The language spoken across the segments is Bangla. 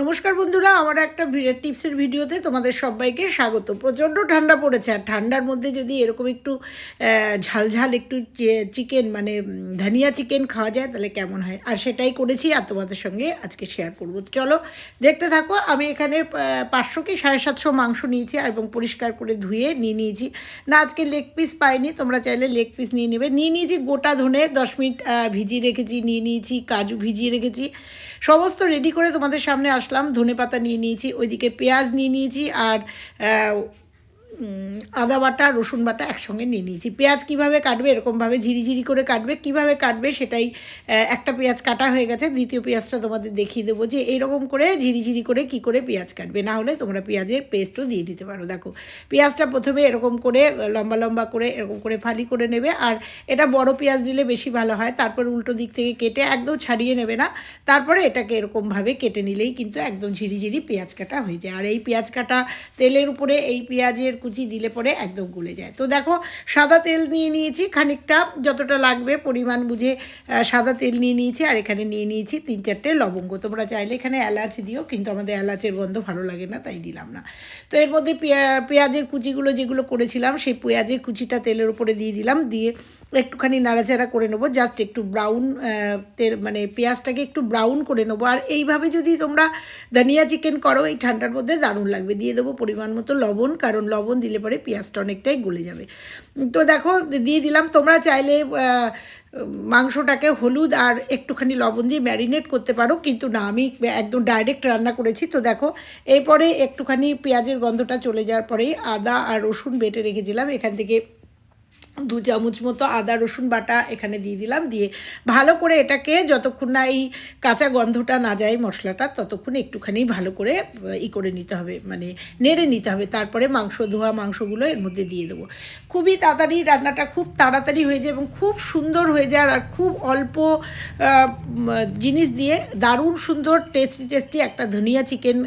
নমস্কার বন্ধুরা, আমার একটা টিপসের ভিডিওতে তোমাদের সবাইকে স্বাগত। প্রচণ্ড ঠান্ডা পড়েছে, আর ঠান্ডার মধ্যে যদি এরকম একটু ঝালঝাল একটু চিকেন মানে ধনিয়া চিকেন খাওয়া যায়, তাহলে কেমন হয়? আর সেটাই করেছি, আর তোমাদের সঙ্গে আজকে শেয়ার করব। চলো, দেখতে থাকো, আমি এখানে পাঁচশো কি সাড়ে সাতশো মাংস নিয়েছি এবং পরিষ্কার করে ধুয়ে নিয়ে নিয়েছি। না, আজকে লেগ পিস পাইনি, তোমরা চাইলে লেগ পিস নিয়ে নেবে। নিয়ে নিয়েছি গোটা ধনে, দশ মিনিট ভিজিয়ে রেখেছি, নিয়ে নিয়েছি, কাজু ভিজিয়ে রেখেছি। সমস্ত রেডি করে তোমাদের সামনে আসলাম ধনে পাতা নিয়ে নিয়েছি ওইদিকে পেঁয়াজ নিয়ে নিয়েছি আর আদা বাটা, রসুন বাটা একসঙ্গে নিয়ে নিয়েছি। পেঁয়াজ কীভাবে কাটবে, এরকমভাবে ঝিরিঝিরি করে কাটবে, কীভাবে কাটবে সেটাই একটা পেঁয়াজ কাটা হয়ে গেছে। দ্বিতীয় পেঁয়াজটা তোমাদের দেখিয়ে দেবো যে এইরকম করে ঝিরিঝিরি করে কি করে পেঁয়াজ কাটবে। না হলে তোমরা পেঁয়াজের পেস্টও দিয়ে দিতে পারো। দেখো, পেঁয়াজটা প্রথমে এরকম করে লম্বা লম্বা করে এরকম করে ফালি করে নেবে। আর এটা বড় পেঁয়াজ দিলে বেশি ভালো হয়। তারপর উল্টো দিক থেকে কেটে একদম ছাড়িয়ে নেবে না। তারপরে এটাকে এরকমভাবে কেটে নিলেই কিন্তু একদম ঝিরিঝিরি পেঁয়াজ কাটা হয়ে যায়। আর এই পেঁয়াজ কাটা তেলের উপরে এই পেঁয়াজের কুচি দিলে পরে একদম গলে যায়। তো দেখো, সাদা তেল নিয়ে নিয়েছি, খানিকটা যতটা লাগবে পরিমাণ বুঝে সাদা তেল নিয়ে নিয়েছি আর এখানে নিয়ে নিয়েছি তিন চারটে লবঙ্গ। তোমরা চাইলে এখানে এলাচ দিও, কিন্তু আমাদের এলাচের গন্ধ ভালো লাগে না, তাই দিলাম না। তো এর মধ্যে পেঁয়া- পেঁয়াজের কুচিগুলো যেগুলো করেছিলাম, সেই পেঁয়াজের কুচিটা তেলের উপরে দিয়ে দিলাম, দিয়ে একটুখানি নাড়াচাড়া করে নেব জাস্ট একটু ব্রাউন তেল মানে পেঁয়াজটাকে একটু ব্রাউন করে নেব। আর এইভাবে যদি তোমরা ধনিয়া চিকেন করো, এই ঠান্ডার মধ্যে দারুণ লাগবে। দিয়ে দেবো পরিমাণ মতো লবণ, কারণ লবণ দিলে পরে পেঁয়াজটা অনেকটাই গলে যাবে। তো দেখো, দিয়ে দিলাম। তোমরা চাইলে মাংসটাকে হলুদ আর একটুখানি লবণ দিয়ে ম্যারিনেট করতে পারো। কিন্তু না, আমি একদম ডাইরেক্ট রান্না করেছি। তো দেখো, এরপরে একটুখানি পেঁয়াজের গন্ধটা চলে যাওয়ার পরেই আদা আর রসুন বেটে রেখেছিলাম। এখান থেকে দু চামচ মতো আদা, রসুন বাটা এখানে দিয়ে দিলাম। দিয়ে ভালো করে এটাকে যতক্ষণ না এই কাঁচা গন্ধটা না যায় মশলাটা, ততক্ষণ একটুখানি ভালো করে, ই করে নিতে হবে মানে নেড়ে নিতে হবে। তারপরে মাংস, ধোয়া মাংসগুলো এর মধ্যে দিয়ে দেবো। খুবই তাড়াতাড়ি রান্নাটা খুব তাড়াতাড়ি হয়ে যায় এবং খুব সুন্দর হয়ে যায় আর খুব অল্প জিনিস দিয়ে। দারুণ সুন্দর, টেস্টি টেস্টি একটা ধনিয়া চিকেন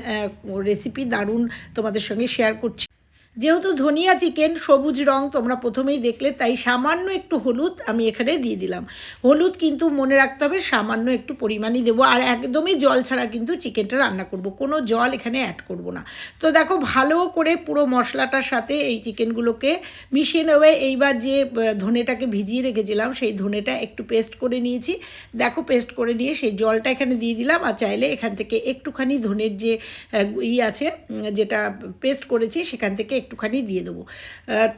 রেসিপি দারুণ তোমাদের সঙ্গে শেয়ার করছি। যেহেতু ধনিয়া চিকেন, সবুজ রং তোমরা প্রথমেই দেখলে, তাই সামান্য একটু হলুদ আমি এখানে দিয়ে দিলাম। হলুদ কিন্তু মনে রাখতে হবে, সামান্য একটু পরিমাণই দেবো, আর একদমই জল ছাড়া কিন্তু চিকেনটা রান্না করব, কোনো জল এখানে অ্যাড করব না। তো দেখো, ভালো করে পুরো মশলাটার সাথে এই চিকেনগুলোকে মিশিয়ে নেবে। এইবার যে ধনেটাকে ভিজিয়ে রেখেছিলাম, সেই ধনেটা একটু পেস্ট করে নিয়েছি। দেখো পেস্ট করে নিয়ে সেই জলটা এখানে দিয়ে দিলাম, আর চাইলে এখান থেকে একটুখানি ধনের যে ই আছে যেটা পেস্ট করেছি, সেখান থেকে একটুখানি দিয়ে দেবো।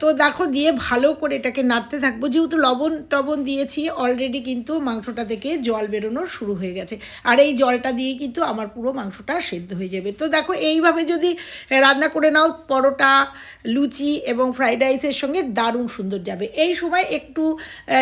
তো দেখো দিয়ে ভালো করে এটাকে নাড়তে থাকব। যেহেতু লবণ টবণ দিয়েছি অলরেডি কিন্তু মাংসটা থেকে জল বেরোনো শুরু হয়ে গেছে। আর এই জলটা দিয়ে কিন্তু আমার পুরো মাংসটা সেদ্ধ হয়ে যাবে। তো দেখো এইভাবে যদি রান্না করে নাও, পরোটা, লুচি এবং ফ্রাইড রাইসের সঙ্গে দারুণ সুন্দর যাবে। এই সময় একটু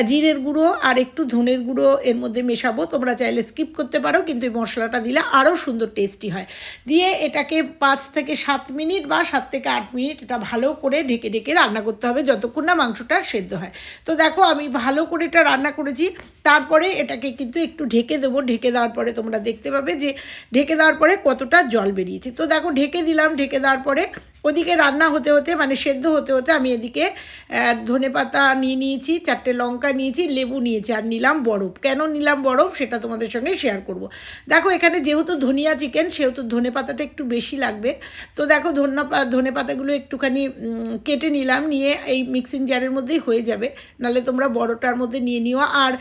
জিরের গুঁড়ো আর একটু ধনের গুঁড়ো এর মধ্যে মেশাবো। তোমরা চাইলে স্কিপ করতে পারো, কিন্তু এই মশলাটা দিলে আরও সুন্দর টেস্টি হয়। দিয়ে এটাকে পাঁচ থেকে সাত মিনিট বা সাত থেকে আট মিনিট ভালো করে ঢেকে ঢেকে রান্না করতে হবে যতক্ষণ না মাংসটা সেদ্ধ হয়। তো দেখো আমি ভালো করে এটা রান্না করেছি। তারপরে এটাকে কিন্তু একটু ঢেকে দেবো। ঢেকে দেওয়ার পরে তোমরা দেখতে পাবে যে ঢেকে দেওয়ার পরে কতটা জল বেরিয়েছে। তো দেখো ঢেকে দিলাম। ঢেকে দেওয়ার পরে ওদিকে রান্না হতে হতে মানে সেদ্ধ হতে হতে আমি এদিকে ধনে পাতা নিয়ে নিয়েছি, চারটে লঙ্কা নিয়েছি, লেবু নিয়েছি আর নিলাম বরফ। কেন নিলাম বরফ? সেটা তোমাদের সঙ্গে শেয়ার করব। দেখো এখানে যেহেতু ধনিয়া চিকেন সেহেতু ধনে পাতাটা একটু বেশি লাগবে। তো দেখো ধন্যা, ধনে পাতাগুলো একটুখানি কেটে নিলাম, নিয়ে এই মিক্সিং জারের মধ্যেই হয়ে যাবে। নাহলে তোমরা বড়টার মধ্যে নিয়ে নিও। আর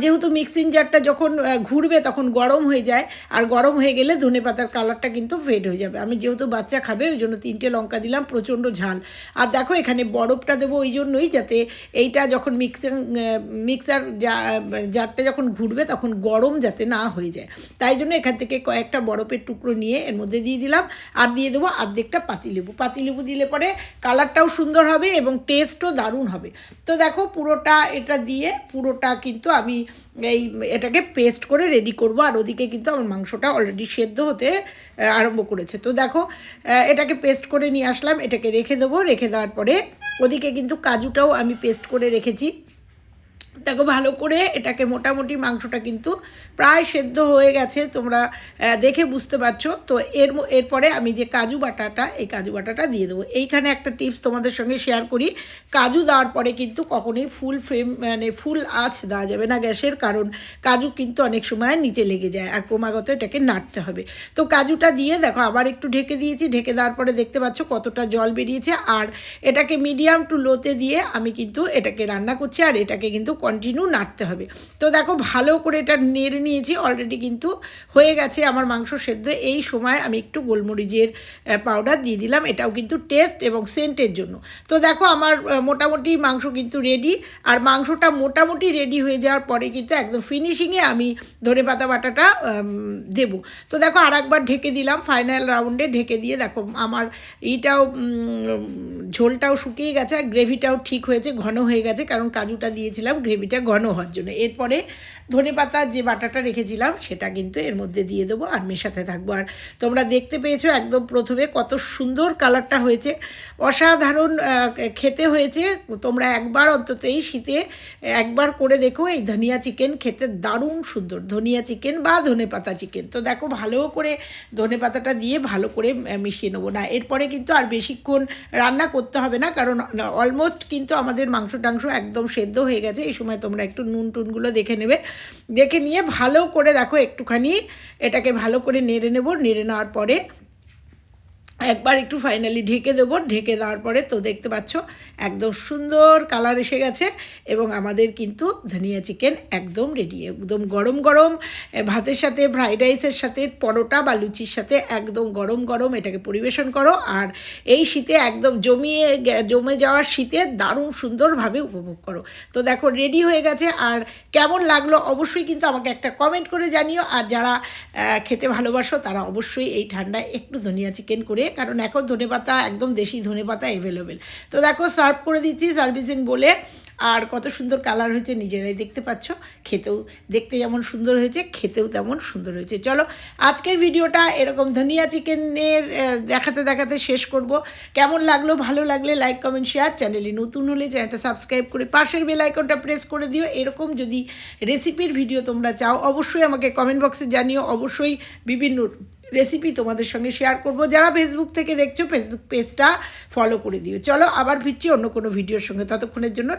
যেহেতু মিক্সিং জারটা যখন ঘুরবে তখন গরম হয়ে যায়। আর গরম হয়ে গেলে ধনে পাতার কালারটা কিন্তু ফেড হয়ে যাবে। আমি যেহেতু বাচ্চা খাবে, ওই জন্য তিনটে লঙ্কা দিলাম, প্রচণ্ড ঝাল। আর দেখো, এখানে বরফটা দেবো ওই জন্যই যাতে এইটা যখন মিক্সিং মিক্সার জারটা যখন ঘুরবে তখন গরম যাতে না হয়ে যায়। তাই জন্য এখান থেকে কয়েকটা বরফের টুকরো নিয়ে এর মধ্যে দিয়ে দিলাম। আর দিয়ে দেবো অর্ধেকটা পাতিলেবু। পাতিলেবু দিলে পরে কালারটাও সুন্দর হবে এবং টেস্টও দারুণ হবে। তো দেখো পুরোটা এটা দিয়ে পুরোটা কিন্তু আমি এই এটাকে পেস্ট করে রেডি করব। আর ওদিকে কিন্তু আমার মাংসটা অলরেডি সেদ্ধ হতে আরম্ভ করেছে। তো দেখো এটাকে পেস্ট করে নিয়ে আসলাম। এটাকে রেখে দেবো। রেখে দেওয়ার পরে ওদিকে কিন্তু কাজুটাও আমি পেস্ট করে রেখেছি। দেখো, ভালো করে এটাকে মোটামুটি মাংসটা কিন্তু প্রায় সেদ্ধ হয়ে গেছে, তোমরা দেখে বুঝতে পারছ। তো এর এরপরে আমি যে কাজু বাটাটা, এই কাজু বাটাটা দিয়ে দেবো। এইখানে একটা টিপস তোমাদের সঙ্গে শেয়ার করি। কাজু দেওয়ার পরে কিন্তু কখনোই ফুল ফ্রেম মানে ফুল আঁচ দেওয়া যাবে না গ্যাসের, কারণ কাজু কিন্তু অনেক সময় নিচে লেগে যায়, আর ক্রমাগত এটাকে নাড়তে হবে। তো কাজুটা দিয়ে দেখো, আবার একটু ঢেকে দিয়েছি। ঢেকে দেওয়ার পরে দেখতে পাচ্ছ কতটা জল বেরিয়েছে। আর এটাকে মিডিয়াম টু লোতে দিয়ে আমি কিন্তু এটাকে রান্না করছি, আর এটাকে কিন্তু কন্টিনিউ নাড়তে হবে। তো দেখো ভালো করে এটা নেড়ে নিয়েছি অলরেডি কিন্তু হয়ে গেছে আমার মাংস সেদ্ধ। এই সময় আমি একটু গোলমরিচের পাউডার দিয়ে দিলাম, এটাও কিন্তু টেস্ট এবং সেন্টের জন্য। তো দেখো আমার মোটামুটি মাংস কিন্তু রেডি আর মাংসটা মোটামুটি রেডি হয়ে যাওয়ার পরে কিন্তু একদম ফিনিশিংয়ে আমি ধনে পাতা বাটাটা দেবো। তো দেখো আর একবার ঢেকে দিলাম ফাইনাল রাউন্ডে ঢেকে দিয়ে দেখো আমার এইটাও ঝোলটাও শুকিয়ে গেছে, আর গ্রেভিটাও ঠিক হয়েছে, ঘন হয়ে গেছে, কারণ কাজুটা দিয়েছিলাম গ্রেভিটা ঘন হওয়ার জন্য এরপরে ধনে পাতা যে বাটাটা রেখেছিলাম, সেটা কিন্তু এর মধ্যে দিয়ে দেবো, আর মেশাতে থাকব। আর তোমরা দেখতে পেয়েছ একদম প্রথমে কত সুন্দর কালারটা হয়েছে। অসাধারণ খেতে হয়েছে। তোমরা একবার অন্তত এই শীতে একবার করে দেখো, এই ধনিয়া চিকেন খেতে দারুণ সুন্দর। ধনিয়া চিকেন বা ধনে পাতা চিকেন। তো দেখো, ভালো করে ধনে পাতাটা দিয়ে ভালো করে মিশিয়ে নেব না। এরপরে কিন্তু আর বেশিক্ষণ রান্না করতে হবে না, কারণ অলমোস্ট কিন্তু আমাদের মাংস টাংস একদম সেদ্ধ হয়ে গেছে। এই সময় তোমরা একটু নুন টুনগুলো দেখে নেবে। দেখে নিয়ে ভালো করে দেখো একটুখানি এটাকে ভালো করে নেড়ে নেব নেড়ে নেওয়ার পরে একবার একটু ফাইনালি ঢেকে দেবো। ঢেকে দেওয়ার পরে তো দেখতে পাচ্ছ, একদম সুন্দর কালার এসে গেছে এবং আমাদের কিন্তু ধনিয়া চিকেন একদম রেডি একদম গরম গরম। ভাতের সাথে ফ্রাইড রাইসের সাথে, পরোটা বা লুচির সাথে একদম গরম গরম এটাকে পরিবেশন করো। আর এই শীতে একদম জমিয়ে জমে যাওয়ার শীতে দারুণ সুন্দরভাবে উপভোগ করো। তো দেখো রেডি হয়ে গেছে। আর কেমন লাগল অবশ্যই কিন্তু আমাকে একটা কমেন্ট করে জানিও। আর যারা খেতে ভালোবাসো তারা অবশ্যই এই ঠান্ডায় একটু ধনিয়া চিকেন করে কারণ এখন ধনেপাতা একদম দেশি ধনেপাতা অ্যাভেলেবেল তো দেখো সার্ভ করে দিচ্ছি সার্ভিসিং বলে। আর কত সুন্দর কালার হয়েছে, নিজেরাই দেখতে পাচ্ছ। খেতেও, দেখতে যেমন সুন্দর হয়েছে, খেতেও তেমন সুন্দর হয়েছে। চলো, আজকের ভিডিওটা এরকম ধনিয়া চিকেনের দেখাতে দেখাতে শেষ করব। কেমন লাগল, ভালো লাগলে লাইক কমেন্ট শেয়ার চ্যানেলে নতুন হলে চ্যানেলটা সাবস্ক্রাইব করে পাশের বেল আইকনটা প্রেস করে দিও। এরকম যদি রেসিপির ভিডিও তোমরা চাও, অবশ্যই আমাকে কমেন্ট বক্সে জানিও। অবশ্যই বিভিন্ন রেসিপি তোমাদের সঙ্গে শেয়ার করব। যারা ফেসবুক থেকে দেখছ ফেসবুক পেজটা ফলো করে দিও। চলো, আবার ফিরছি অন্য কোনো ভিডিওর সঙ্গে। ততক্ষণের জন্য